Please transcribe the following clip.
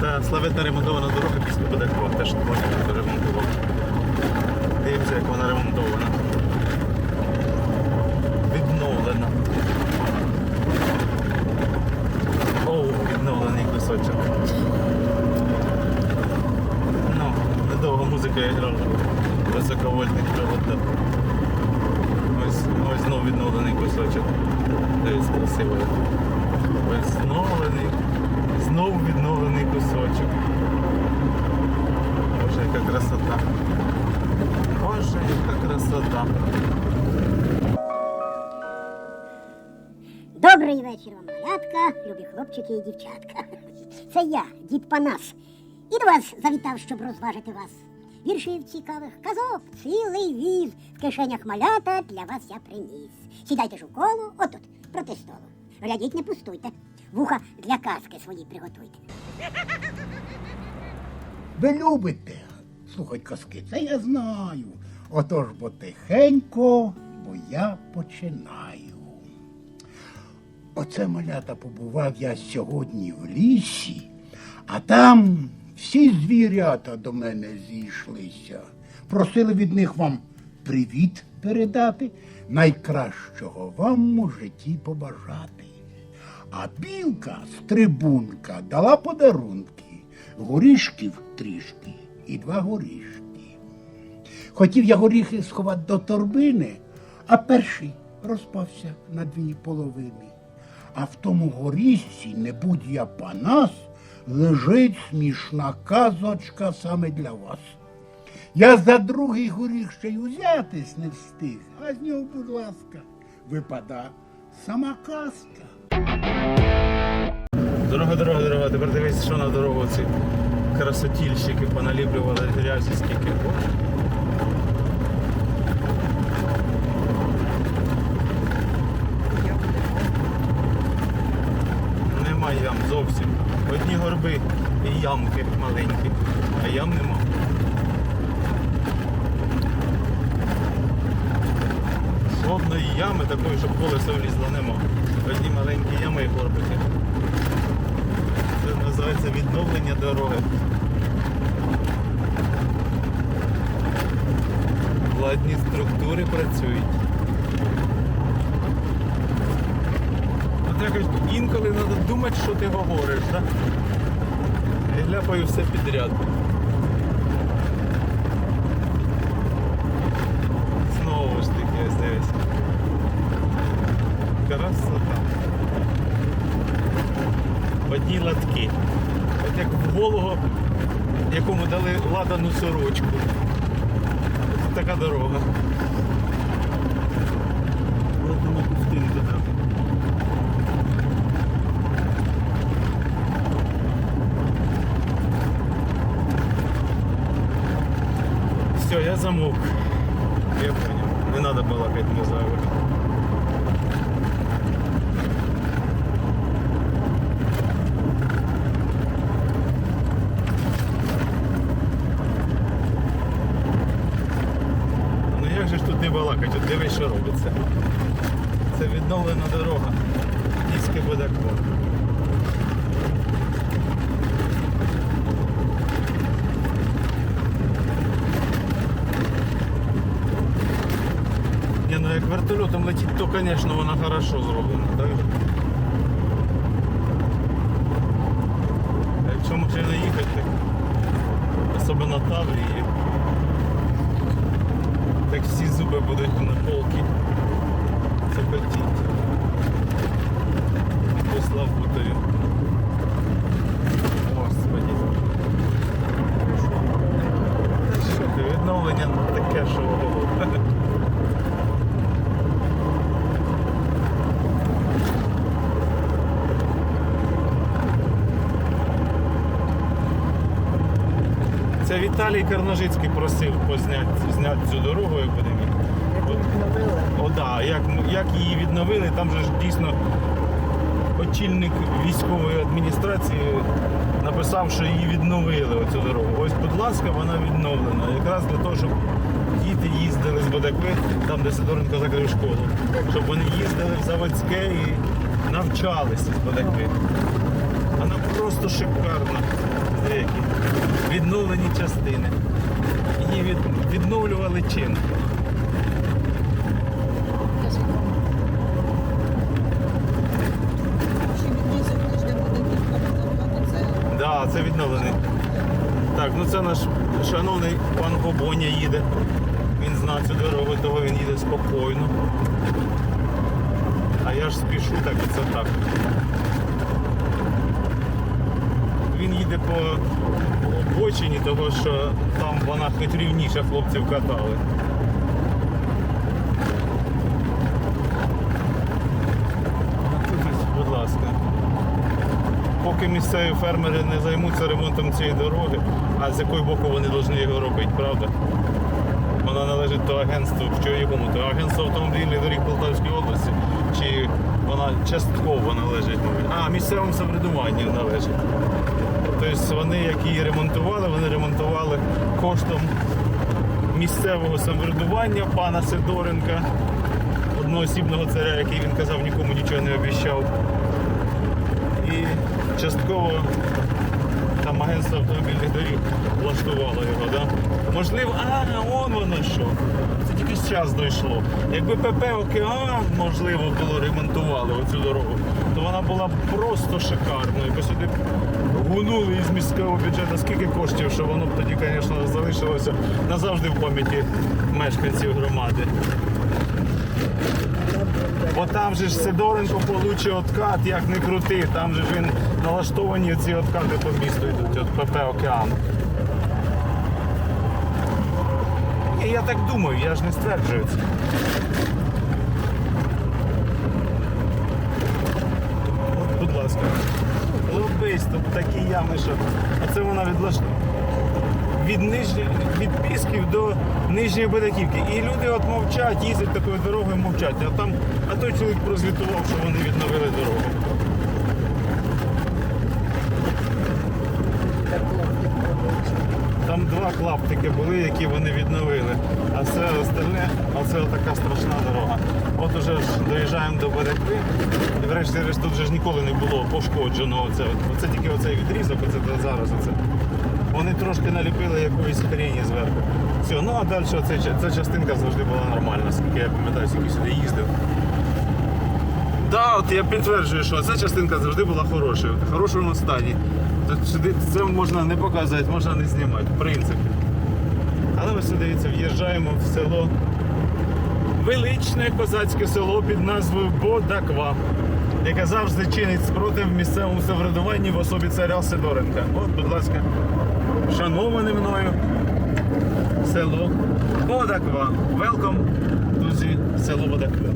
Та славетна ремонтована дорога після Бодакова, теж можна ремонтував. Дивимося, як вона ремонтована. Відновлена. Оу, відновлений кусочок. Ну, недовго музика грала. Високовольтний провод. Ось, ось знову відновлений кусочок. Дивись, красиво. Відновлений. Знову відновлений. Боже, яка красота. Боже, яка красота. Добрий вечір вам, малятка, любі хлопчики і дівчатка. Це я, дід Панас. І до вас завітав, щоб розважити вас. Віршів цікавих казок, цілий віз в кишенях малята для вас я приніс. Сідайте ж у коло, отут, проти столу. Глядіть, не пустуйте. Вуха для казки свої приготуйте. Ви любите слухать казки, це я знаю. Отож бо тихенько, бо я починаю. Оце малята побував я сьогодні в лісі, а там всі звірята до мене зійшлися. Просили від них вам привіт передати, найкращого вам у житті побажати. А білка стрибунка дала подарунки, горішків трішки і два горішки. Хотів я горіхи сховати до торбини, а перший розпався на дві половини. А в тому горішці, не будь я панас, лежить смішна казочка саме для вас. Я за другий горіх ще й узятись не встиг, а з нього, будь ласка, випада сама казка. Дорога, дорога, дорога. Тепер дивись, що на дорогу ці красотільщики поналіплювали грязі скільки. Нема ям зовсім. Одні горби і ямки маленькі, а ям нема. Жодної ями такої, щоб колесо влізло, нема. Одні маленькі ями і горбики. Називається відновлення дороги. Владні структури працюють. От якось інколи треба думати, що ти говориш, так? Я ляпаю все підряд. Знову ж таки, ось дивись. Красота одні латки. От як в голого, якому дали ладану сорочку. Ось така дорога. Ладану пустинку дали. Все, я замовк. Я понял. Не надо балакать на зайве. Ну як же ж тут не балакать? От дивись, що робиться. Це відновлена дорога. Низьке Бодако. Не, ну як вертольотом летить, то, звісно, вона хорошо зроблена, так? Якщо машина їхати, особливо Таврії, так всі зуби будуть на полки запотіти. Послав бутою. Господи. Та Що ти, відновлення таке, що ого. Це Віталій Карнажицький просив позняти зняти цю дорогу, як буде. О, да, як, як її відновили, там же ж дійсно очільник військової адміністрації написав, що її відновили оцю дорогу. Ось, будь ласка, вона відновлена. Якраз для того, щоб діти їздили з Бодакви, там, де Сидоренко закрив школу, щоб вони їздили в Заводське і навчалися з Бодакви. Вона просто шикарна. Деякі відновлені частини. Її від, відновлювали чим? Да, це відновлений. Так, ну це наш шановний пан Бобоня їде. Він знає цю дорогу, того він їде спокійно. А я ж спішу, так і це так. Він їде по обочині, того що там вона хоч хлопців катали. Поки місцеві фермери не займуться ремонтом цієї дороги, а з якого боку вони повинні його робити, правда? Вона належить до агентству, що якому? То агентство автомобільних доріг Полтавської області, чи вона частково належить? А, місцевому самоврядуванню належить. Тобто вони, як її ремонтували, вони ремонтували коштом місцевого самоврядування пана Сидоренка, одноосібного царя, який він казав, нікому нічого не обіщав. І частково там агентство автомобільних доріг влаштувало його, да? Можливо, а, он воно що. Це тільки зараз дійшло. Якби ПП Океан, можливо, було ремонтували оцю дорогу, то вона була б просто шикарною. Бо сюди гунули із міського бюджету скільки коштів, що воно б тоді, звісно, залишилося назавжди в пам'яті мешканців громади. Бо там же ж Сидоренко получить откат, як не крути. Там же ж він налаштовані ці откати по місту йдуть, от ПП Океан. І я так думаю, я ж не стверджую це. От, будь ласка. Лобись, тут такі ями, що. Оце вона відлаштована від нижньої від Пісків до нижньої Бедаківки. І люди от мовчать, їздять такою дорогою, мовчать. А там, а той чоловік прозвітував, що вони відновили дорогу. Два клаптики були, які вони відновили. А все остальне, а така страшна дорога. От уже ж доїжджаємо до Берегви. І врешті-решт тут же ж ніколи не було пошкоджено. Оце, оце тільки оцей відрізок, оце зараз. Оце. Вони трошки наліпили якоїсь хрені зверху. Все, ну а далі оце, ця частинка завжди була нормальна, скільки я пам'ятаю, скільки сюди їздив. Да, от я підтверджую, що ця частинка завжди була хорошою, в хорошому стані. Тут сюди це можна не показувати, можна не знімати, в принципі. Але сюди дивіться, в'їжджаємо в село. Величне козацьке село під назвою Бодаква, яке завжди чинить спротив місцевому самоврядуванні в особі царя Сидоренка. От, будь ласка, шановане мною село Бодаква. To the село Бодаква.